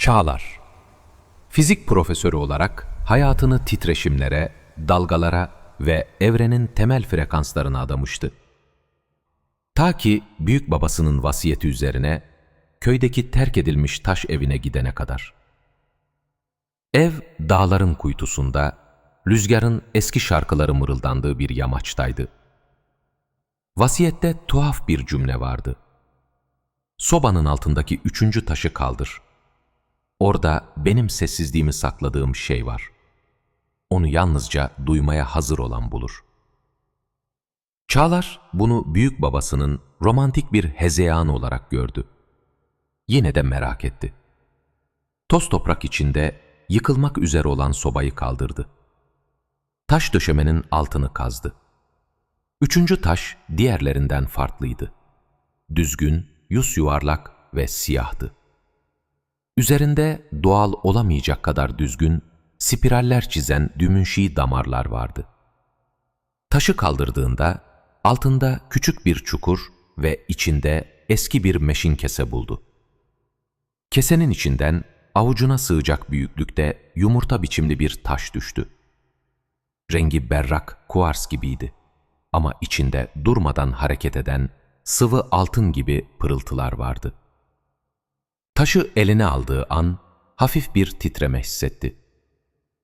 Çağlar Fizik profesörü olarak hayatını titreşimlere, dalgalara ve evrenin temel frekanslarına adamıştı. Ta ki büyük babasının vasiyeti üzerine köydeki terk edilmiş taş evine gidene kadar. Ev dağların kuytusunda, rüzgarın eski şarkıları mırıldandığı bir yamaçtaydı. Vasiyette tuhaf bir cümle vardı. Sobanın altındaki üçüncü taşı kaldır. Orada benim sessizliğimi sakladığım şey var. Onu yalnızca duymaya hazır olan bulur. Çağlar bunu büyük babasının romantik bir hezeyanı olarak gördü. Yine de merak etti. Toz toprak içinde yıkılmak üzere olan sobayı kaldırdı. Taş döşemenin altını kazdı. Üçüncü taş diğerlerinden farklıydı. Düzgün, yüz yuvarlak ve siyahtı. Üzerinde doğal olamayacak kadar düzgün, spiraller çizen dümünşi damarlar vardı. Taşı kaldırdığında altında küçük bir çukur ve içinde eski bir meşin kese buldu. Kesenin içinden avucuna sığacak büyüklükte yumurta biçimli bir taş düştü. Rengi berrak, kuars gibiydi ama içinde durmadan hareket eden sıvı altın gibi pırıltılar vardı. Taşı eline aldığı an hafif bir titreme hissetti.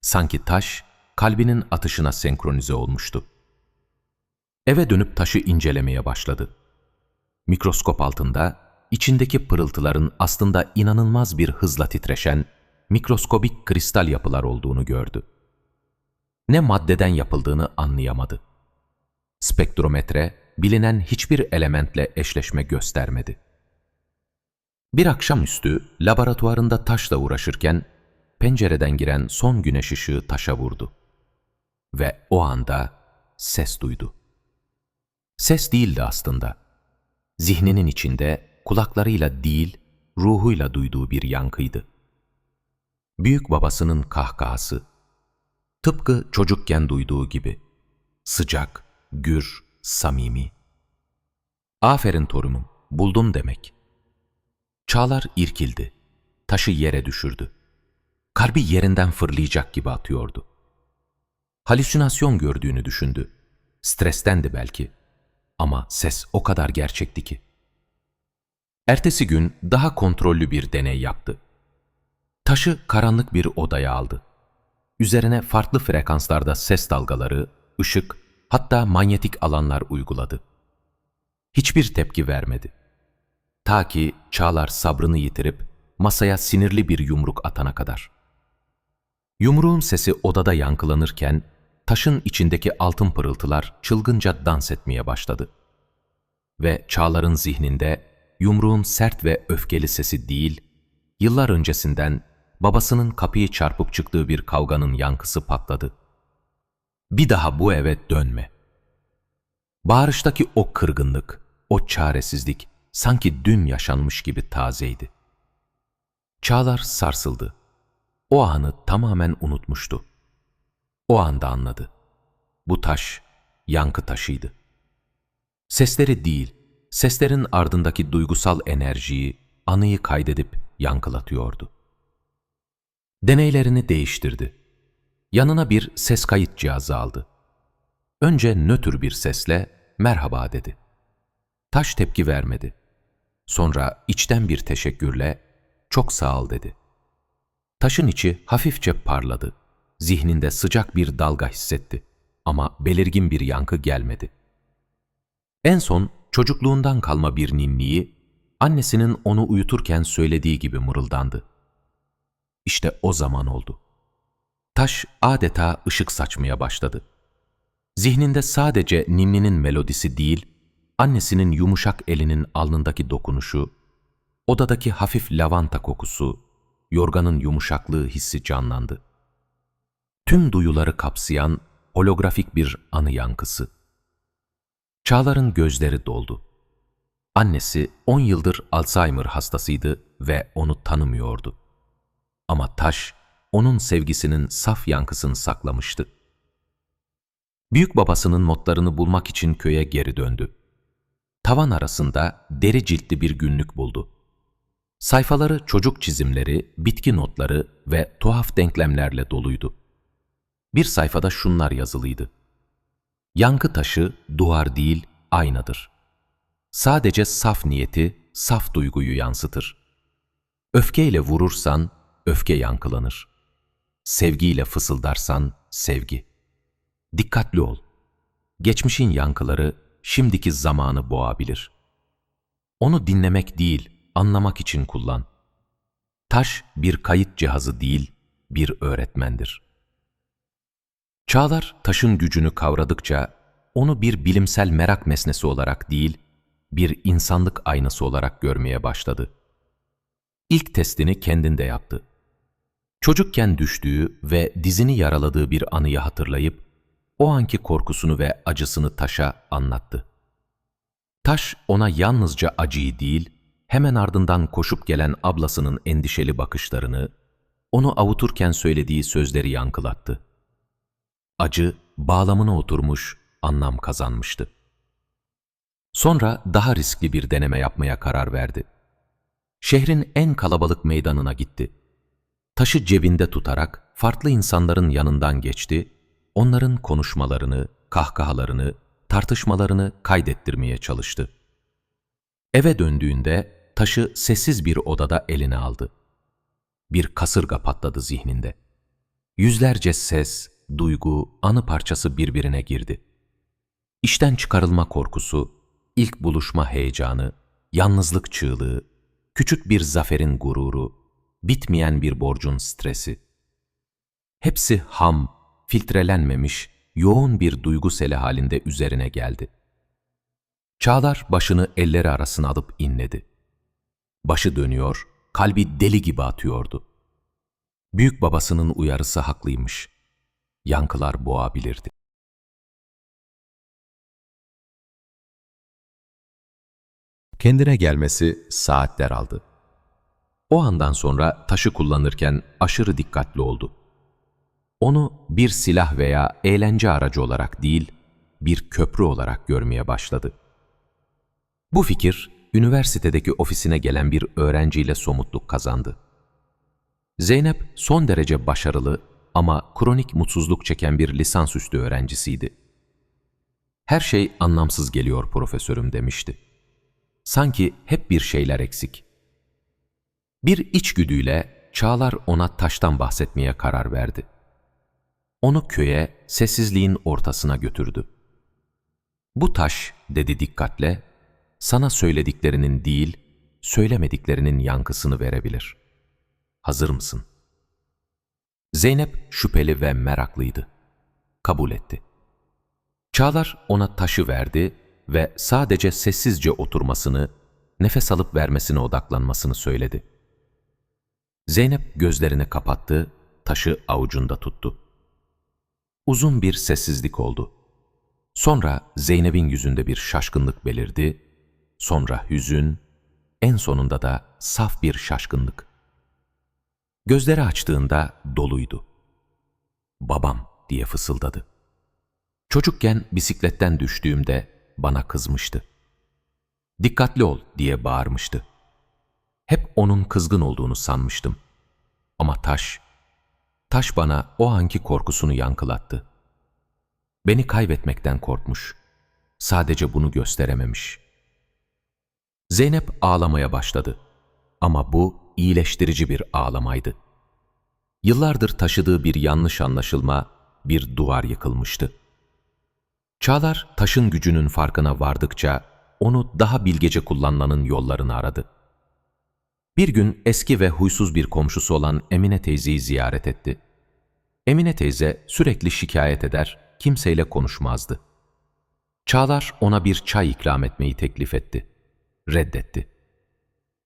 Sanki taş kalbinin atışına senkronize olmuştu. Eve dönüp taşı incelemeye başladı. Mikroskop altında içindeki pırıltıların aslında inanılmaz bir hızla titreşen mikroskobik kristal yapılar olduğunu gördü. Ne maddeden yapıldığını anlayamadı. Spektrometre bilinen hiçbir elementle eşleşme göstermedi. Bir akşamüstü laboratuvarında taşla uğraşırken pencereden giren son güneş ışığı taşa vurdu. Ve o anda ses duydu. Ses değildi aslında. Zihninin içinde kulaklarıyla değil, ruhuyla duyduğu bir yankıydı. Büyük babasının kahkahası. Tıpkı çocukken duyduğu gibi. Sıcak, gür, samimi. Aferin torunum, buldum demek. Çağlar irkildi. Taşı yere düşürdü. Kalbi yerinden fırlayacak gibi atıyordu. Halüsinasyon gördüğünü düşündü. Strestendi belki. Ama ses o kadar gerçekti ki. Ertesi gün daha kontrollü bir deney yaptı. Taşı karanlık bir odaya aldı. Üzerine farklı frekanslarda ses dalgaları, ışık, hatta manyetik alanlar uyguladı. Hiçbir tepki vermedi. Ta ki Çağlar sabrını yitirip masaya sinirli bir yumruk atana kadar. Yumruğun sesi odada yankılanırken taşın içindeki altın pırıltılar çılgınca dans etmeye başladı. Ve Çağlar'ın zihninde yumruğun sert ve öfkeli sesi değil, yıllar öncesinden babasının kapıyı çarpıp çıktığı bir kavganın yankısı patladı. Bir daha bu eve dönme. Bağırıştaki o kırgınlık, o çaresizlik sanki dün yaşanmış gibi tazeydi. Çağlar sarsıldı. O anı tamamen unutmuştu. O anda anladı. Bu taş yankı taşıydı. Sesleri değil, seslerin ardındaki duygusal enerjiyi, anıyı kaydedip yankılatıyordu. Deneylerini değiştirdi. Yanına bir ses kayıt cihazı aldı. Önce nötr bir sesle merhaba dedi. Taş tepki vermedi. Sonra içten bir teşekkürle çok sağ ol dedi. Taşın içi hafifçe parladı. Zihninde sıcak bir dalga hissetti ama belirgin bir yankı gelmedi. En son çocukluğundan kalma bir ninniyi annesinin onu uyuturken söylediği gibi mırıldandı. İşte o zaman oldu. Taş adeta ışık saçmaya başladı. Zihninde sadece ninninin melodisi değil, annesinin yumuşak elinin alnındaki dokunuşu, odadaki hafif lavanta kokusu, yorganın yumuşaklığı hissi canlandı. Tüm duyuları kapsayan holografik bir anı yankısı. Çağlar'ın gözleri doldu. Annesi 10 yıldır Alzheimer hastasıydı ve onu tanımıyordu. Ama taş, onun sevgisinin saf yankısını saklamıştı. Büyük babasının notlarını bulmak için köye geri döndü. Tavan arasında deri ciltli bir günlük buldu. Sayfaları çocuk çizimleri, bitki notları ve tuhaf denklemlerle doluydu. Bir sayfada şunlar yazılıydı. Yankı taşı duvar değil, aynadır. Sadece saf niyeti, saf duyguyu yansıtır. Öfkeyle vurursan, öfke yankılanır. Sevgiyle fısıldarsan, sevgi. Dikkatli ol. Geçmişin yankıları, şimdiki zamanı boğabilir. Onu dinlemek değil, anlamak için kullan. Taş bir kayıt cihazı değil, bir öğretmendir. Çağlar taşın gücünü kavradıkça onu bir bilimsel merak mesnesi olarak değil, bir insanlık aynası olarak görmeye başladı. İlk testini kendinde yaptı. Çocukken düştüğü ve dizini yaraladığı bir anıyı hatırlayıp, o anki korkusunu ve acısını taşa anlattı. Taş ona yalnızca acıyı değil, hemen ardından koşup gelen ablasının endişeli bakışlarını, onu avuturken söylediği sözleri yankılattı. Acı, bağlamına oturmuş, anlam kazanmıştı. Sonra daha riskli bir deneme yapmaya karar verdi. Şehrin en kalabalık meydanına gitti. Taşı cebinde tutarak farklı insanların yanından geçti, onların konuşmalarını, kahkahalarını, tartışmalarını kaydettirmeye çalıştı. Eve döndüğünde taşı sessiz bir odada eline aldı. Bir kasırga patladı zihninde. Yüzlerce ses, duygu, anı parçası birbirine girdi. İşten çıkarılma korkusu, ilk buluşma heyecanı, yalnızlık çığlığı, küçük bir zaferin gururu, bitmeyen bir borcun stresi. Hepsi ham, filtrelenmemiş, yoğun bir duygu seli halinde üzerine geldi. Çağlar başını elleri arasına alıp inledi. Başı dönüyor, kalbi deli gibi atıyordu. Büyük babasının uyarısı haklıymış. Yankılar boğabilirdi. Kendine gelmesi saatler aldı. O andan sonra taşı kullanırken aşırı dikkatli oldu. Onu bir silah veya eğlence aracı olarak değil, bir köprü olarak görmeye başladı. Bu fikir, üniversitedeki ofisine gelen bir öğrenciyle somutluk kazandı. Zeynep son derece başarılı ama kronik mutsuzluk çeken bir lisansüstü öğrencisiydi. Her şey anlamsız geliyor profesörüm demişti. Sanki hep bir şeyler eksik. Bir içgüdüyle Çağlar ona taştan bahsetmeye karar verdi. Onu köye, sessizliğin ortasına götürdü. Bu taş, dedi dikkatle, sana söylediklerinin değil, söylemediklerinin yankısını verebilir. Hazır mısın? Zeynep şüpheli ve meraklıydı. Kabul etti. Çağlar ona taşı verdi ve sadece sessizce oturmasını, nefes alıp vermesine odaklanmasını söyledi. Zeynep gözlerini kapattı, taşı avucunda tuttu. Uzun bir sessizlik oldu. Sonra Zeynep'in yüzünde bir şaşkınlık belirdi, sonra hüzün, en sonunda da saf bir şaşkınlık. Gözleri açtığında doluydu. Babam diye fısıldadı. Çocukken bisikletten düştüğümde bana kızmıştı. Dikkatli ol diye bağırmıştı. Hep onun kızgın olduğunu sanmıştım. Ama taş, taş bana o anki korkusunu yankılattı. Beni kaybetmekten korkmuş. Sadece bunu gösterememiş. Zeynep ağlamaya başladı. Ama bu iyileştirici bir ağlamaydı. Yıllardır taşıdığı bir yanlış anlaşılma, bir duvar yıkılmıştı. Çağlar taşın gücünün farkına vardıkça onu daha bilgece kullanmanın yollarını aradı. Bir gün eski ve huysuz bir komşusu olan Emine teyzeyi ziyaret etti. Emine teyze sürekli şikayet eder, kimseyle konuşmazdı. Çağlar ona bir çay ikram etmeyi teklif etti. Reddetti.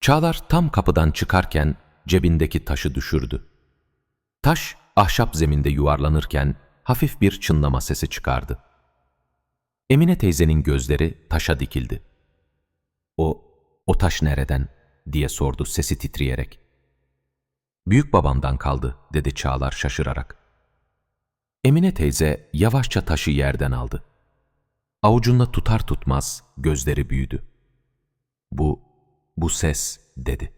Çağlar tam kapıdan çıkarken cebindeki taşı düşürdü. Taş ahşap zeminde yuvarlanırken hafif bir çınlama sesi çıkardı. Emine teyzenin gözleri taşa dikildi. O, o taş nereden? Diye sordu sesi titreyerek. Büyük babamdan kaldı, dedi Çağlar şaşırarak. Emine teyze yavaşça taşı yerden aldı. Avucunda tutar tutmaz gözleri büyüdü. Bu, bu ses, dedi.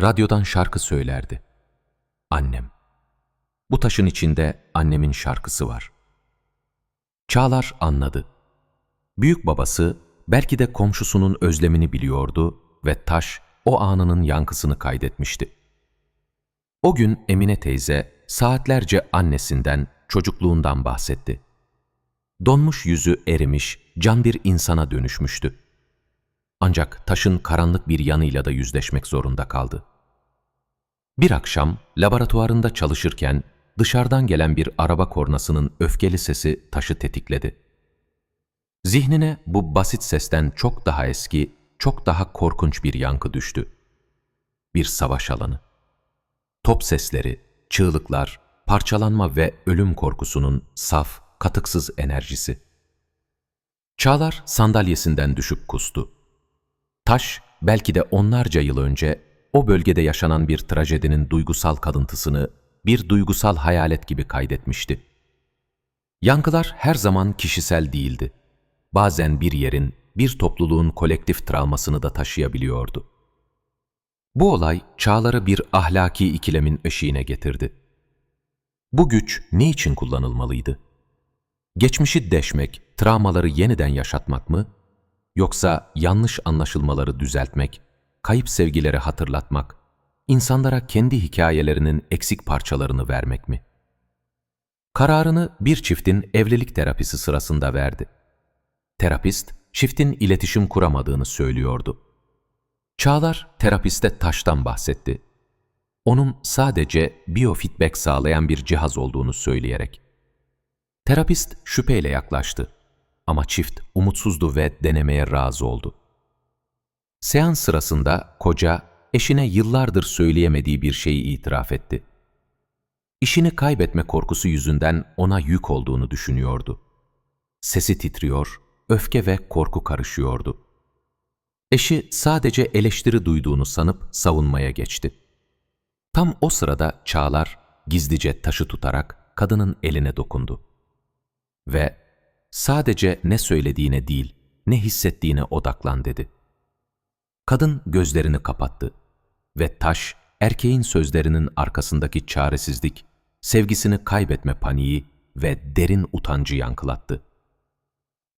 radyodan şarkı söylerdi. Annem. Bu taşın içinde annemin şarkısı var. Çağlar anladı. Büyük babası belki de komşusunun özlemini biliyordu ve taş o anının yankısını kaydetmişti. O gün Emine teyze saatlerce annesinden, çocukluğundan bahsetti. Donmuş yüzü erimiş, can bir insana dönüşmüştü. Ancak taşın karanlık bir yanıyla da yüzleşmek zorunda kaldı. Bir akşam laboratuvarında çalışırken dışarıdan gelen bir araba kornasının öfkeli sesi taşı tetikledi. Zihnine bu basit sesten çok daha eski, çok daha korkunç bir yankı düştü. Bir savaş alanı. Top sesleri, çığlıklar, parçalanma ve ölüm korkusunun saf, katıksız enerjisi. Çağlar sandalyesinden düşüp kustu. Taş, belki de onlarca yıl önce o bölgede yaşanan bir trajedinin duygusal kalıntısını bir duygusal hayalet gibi kaydetmişti. Yankılar her zaman kişisel değildi. Bazen bir yerin, bir topluluğun kolektif travmasını da taşıyabiliyordu. Bu olay çağları bir ahlaki ikilemin eşiğine getirdi. Bu güç ne için kullanılmalıydı? Geçmişi deşmek, travmaları yeniden yaşatmak mı? Yoksa yanlış anlaşılmaları düzeltmek, kayıp sevgileri hatırlatmak, insanlara kendi hikayelerinin eksik parçalarını vermek mi? Kararını bir çiftin evlilik terapisi sırasında verdi. Terapist, çiftin iletişim kuramadığını söylüyordu. Çağlar terapiste taştan bahsetti. Onun sadece biofeedback sağlayan bir cihaz olduğunu söyleyerek. Terapist şüpheyle yaklaştı ama çift umutsuzdu ve denemeye razı oldu. Seans sırasında koca eşine yıllardır söyleyemediği bir şeyi itiraf etti. İşini kaybetme korkusu yüzünden ona yük olduğunu düşünüyordu. Sesi titriyor, öfke ve korku karışıyordu. Eşi sadece eleştiri duyduğunu sanıp savunmaya geçti. Tam o sırada Çağlar gizlice taşı tutarak kadının eline dokundu. Ve sadece ne söylediğine değil, ne hissettiğine odaklan dedi. Kadın gözlerini kapattı ve taş erkeğin sözlerinin arkasındaki çaresizlik, sevgisini kaybetme paniği ve derin utancı yankılattı.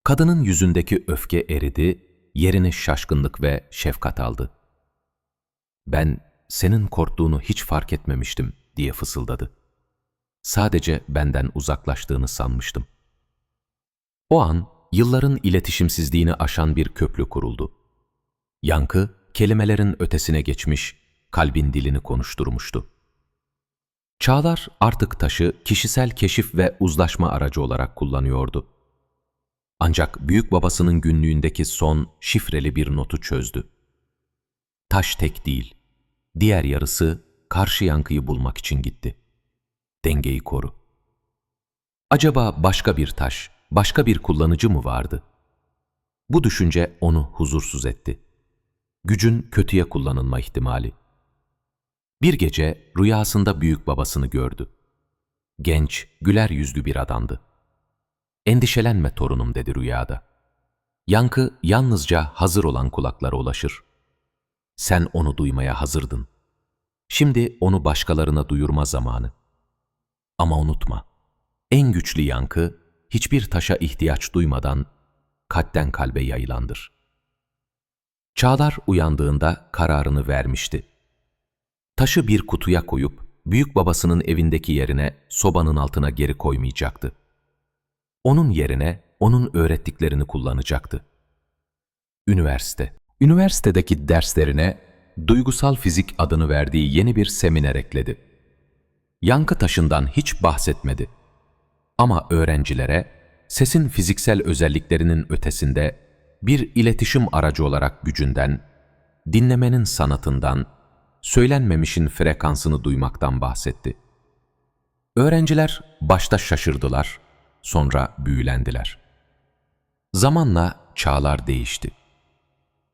Kadının yüzündeki öfke eridi, yerini şaşkınlık ve şefkat aldı. Ben senin korktuğunu hiç fark etmemiştim diye fısıldadı. Sadece benden uzaklaştığını sanmıştım. O an yılların iletişimsizliğini aşan bir köprü kuruldu. Yankı, kelimelerin ötesine geçmiş, kalbin dilini konuşturmuştu. Çağlar artık taşı kişisel keşif ve uzlaşma aracı olarak kullanıyordu. Ancak büyük babasının günlüğündeki son şifreli bir notu çözdü. Taş tek değil, diğer yarısı karşı yankıyı bulmak için gitti. Dengeyi koru. Acaba başka bir taş, başka bir kullanıcı mı vardı? Bu düşünce onu huzursuz etti. Gücün kötüye kullanılma ihtimali. Bir gece rüyasında büyük babasını gördü. Genç, güler yüzlü bir adamdı. Endişelenme torunum dedi rüyada. Yankı yalnızca hazır olan kulaklara ulaşır. Sen onu duymaya hazırdın. Şimdi onu başkalarına duyurma zamanı. Ama unutma, en güçlü yankı hiçbir taşa ihtiyaç duymadan kalpten kalbe yayılandır. Çağlar uyandığında kararını vermişti. Taşı bir kutuya koyup büyük babasının evindeki yerine sobanın altına geri koymayacaktı. Onun yerine onun öğrettiklerini kullanacaktı. Üniversite. Üniversitedeki derslerine duygusal fizik adını verdiği yeni bir seminer ekledi. Yankı taşından hiç bahsetmedi. Ama öğrencilere sesin fiziksel özelliklerinin ötesinde bir iletişim aracı olarak gücünden, dinlemenin sanatından, söylenmemişin frekansını duymaktan bahsetti. Öğrenciler başta şaşırdılar, sonra büyülendiler. Zamanla çağlar değişti.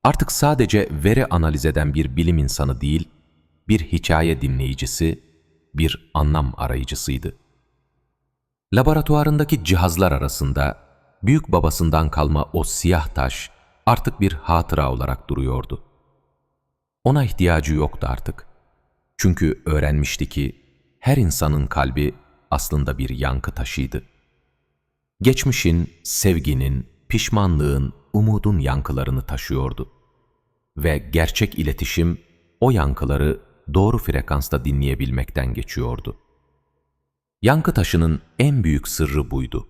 Artık sadece veri analiz eden bir bilim insanı değil, bir hikaye dinleyicisi, bir anlam arayıcısıydı. Laboratuvarındaki cihazlar arasında büyük babasından kalma o siyah taş artık bir hatıra olarak duruyordu. Ona ihtiyacı yoktu artık. Çünkü öğrenmişti ki her insanın kalbi aslında bir yankı taşıydı. Geçmişin, sevginin, pişmanlığın, umudun yankılarını taşıyordu. Ve gerçek iletişim o yankıları doğru frekansta dinleyebilmekten geçiyordu. Yankı taşının en büyük sırrı buydu.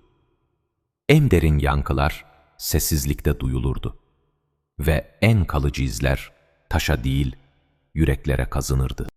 En derin yankılar sessizlikte duyulurdu. Ve en kalıcı izler taşa değil, yüreklere kazınırdı.